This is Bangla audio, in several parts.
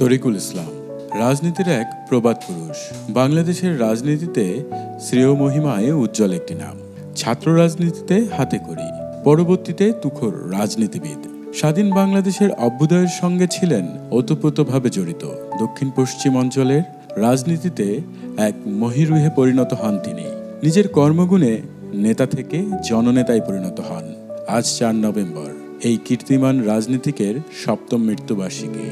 তরিকুল ইসলাম, রাজনীতির এক প্রবাদ পুরুষ। বাংলাদেশের রাজনীতিতে শ্রেয় মহিমায় উজ্জ্বল একটি নাম। ছাত্র রাজনীতিতে হাতে করি পরবর্তীতে তুখর রাজনীতিবিদ। স্বাধীন বাংলাদেশের অভ্যুদয়ের সঙ্গে ছিলেন ওতপ্রোতভাবে জড়িত। দক্ষিণ পশ্চিম অঞ্চলের রাজনীতিতে এক মহিরুহে পরিণত হন তিনি। নিজের কর্মগুণে নেতা থেকে জননেতায় পরিণত হন। আজ চার নভেম্বর, এই কীর্তিমান রাজনীতিকের সপ্তম মৃত্যুবার্ষিকী।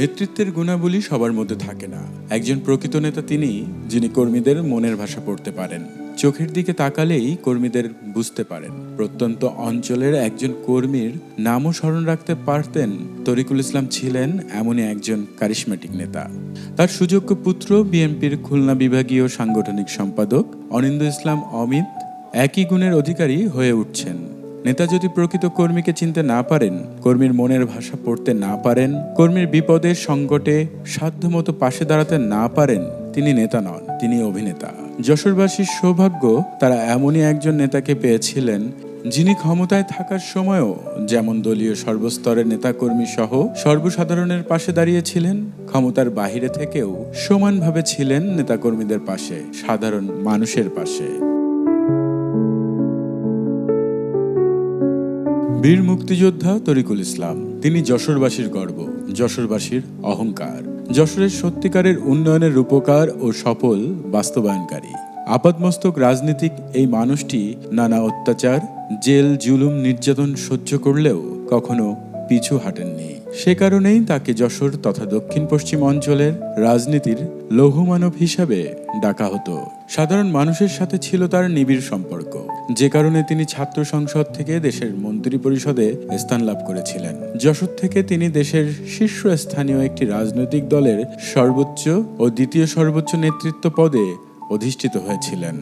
নেতৃত্বের গুণাবলী সবার মধ্যে থাকে না। একজন প্রকৃত নেতা তিনি, যিনি কর্মীদের মনের ভাষা পড়তে পারেন। চোখের দিকে তাকালেই কর্মীদের বুঝতে পারেন। প্রত্যন্ত অঞ্চলের একজন কর্মীর নামও স্মরণ রাখতে পারতেন তরিকুল ইসলাম ছিলেন এমনই একজন কারিশমেটিক নেতা। তার সুযোগ্য পুত্র বিএনপির খুলনা বিভাগীয় সাংগঠনিক সম্পাদক অনিন্দ ইসলাম অমিত একই গুণের অধিকারী হয়ে উঠছেন। নেতা যদি প্রকৃত কর্মীকে চিনতে না পারেন, কর্মীর মনের ভাষা পড়তে না পারেন, কর্মীর বিপদের সংকটে সাধ্যমতো পাশে দাঁড়াতে না পারেন, তিনি নেতা নন, তিনি অভিনেতা। যশোরবাসীর সৌভাগ্য, তারা এমনই একজন নেতাকে পেয়েছিলেন, যিনি ক্ষমতায় থাকার সময়ও যেমন দলীয় সর্বস্তরের নেতাকর্মী সহ সর্বসাধারণের পাশে দাঁড়িয়েছিলেন, ক্ষমতার বাহিরে থেকেও সমানভাবে ছিলেন নেতাকর্মীদের পাশে, সাধারণ মানুষের পাশে। বীর মুক্তিযোদ্ধা তরিকুল ইসলাম। তিনি যশোরবাসীর গর্ব, যশোরবাসীর অহংকার। যশোরের সত্যিকারের উন্নয়নের রূপকার ও সফল বাস্তবায়নকারী। আপাতমস্তক রাজনীতিক এই মানুষটি নানা অত্যাচার, জেল, জুলুম, নির্যাতন সহ্য করলেও কখনো পিছু হাঁটেননি। সে কারণেই তাকে যশোর তথা দক্ষিণ পশ্চিম অঞ্চলের রাজনীতির লৌহমানব হিসাবে ডাকা হতো। সাধারণ মানুষের সাথে ছিল তার নিবিড় সম্পর্ক। যে কারণে তিনি ছাত্র সংসদ থেকে দেশের মন্ত্রী পরিষদে স্থান লাভ করেছিলেন। যশোর থেকে তিনি দেশের শীর্ষস্থানীয় একটি রাজনৈতিক দলের সর্বোচ্চ ও দ্বিতীয় সর্বোচ্চ নেতৃত্ব পদে অধিষ্ঠিত হয়েছিলেন।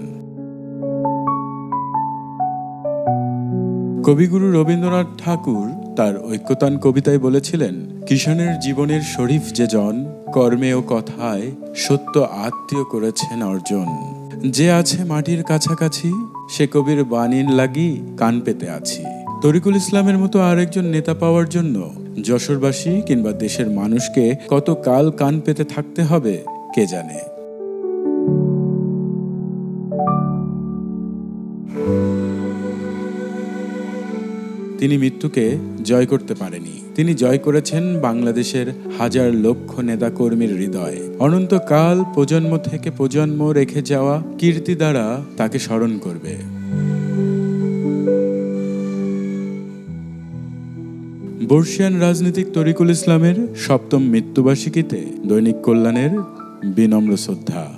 কবিগুরু রবীন্দ্রনাথ ঠাকুর তার ঐক্যতান কবিতায় বলেছিলেন কিষানের জীবনের শরীফ যে জন, কর্মে ও কথায় সত্য আত্মীয় করেছেন অর্জন। যে আছে মাটির কাছাকাছি, সে কবির বাণীর লাগি কান পেতে আছি। তরিকুল ইসলামের মতো আরেকজন নেতা পাওয়ার জন্য যশোরবাসী কিংবা দেশের মানুষকে কত কাল কান পেতে থাকতে হবে, কে জানে? তিনি মৃত্যুকে জয় করতে পারেনি। তিনি জয় করেছেন বাংলাদেশের হাজার লক্ষ নেতাকর্মীর হৃদয়। অনন্তকাল প্রজন্ম থেকে প্রজন্ম রেখে যাওয়া কীর্তি দ্বারা তাকে স্মরণ করবে। বর্ষিয়ান রাজনীতিক তরিকুল ইসলামের সপ্তম মৃত্যুবার্ষিকীতে দৈনিক কল্যাণের বিনম্র শ্রদ্ধা।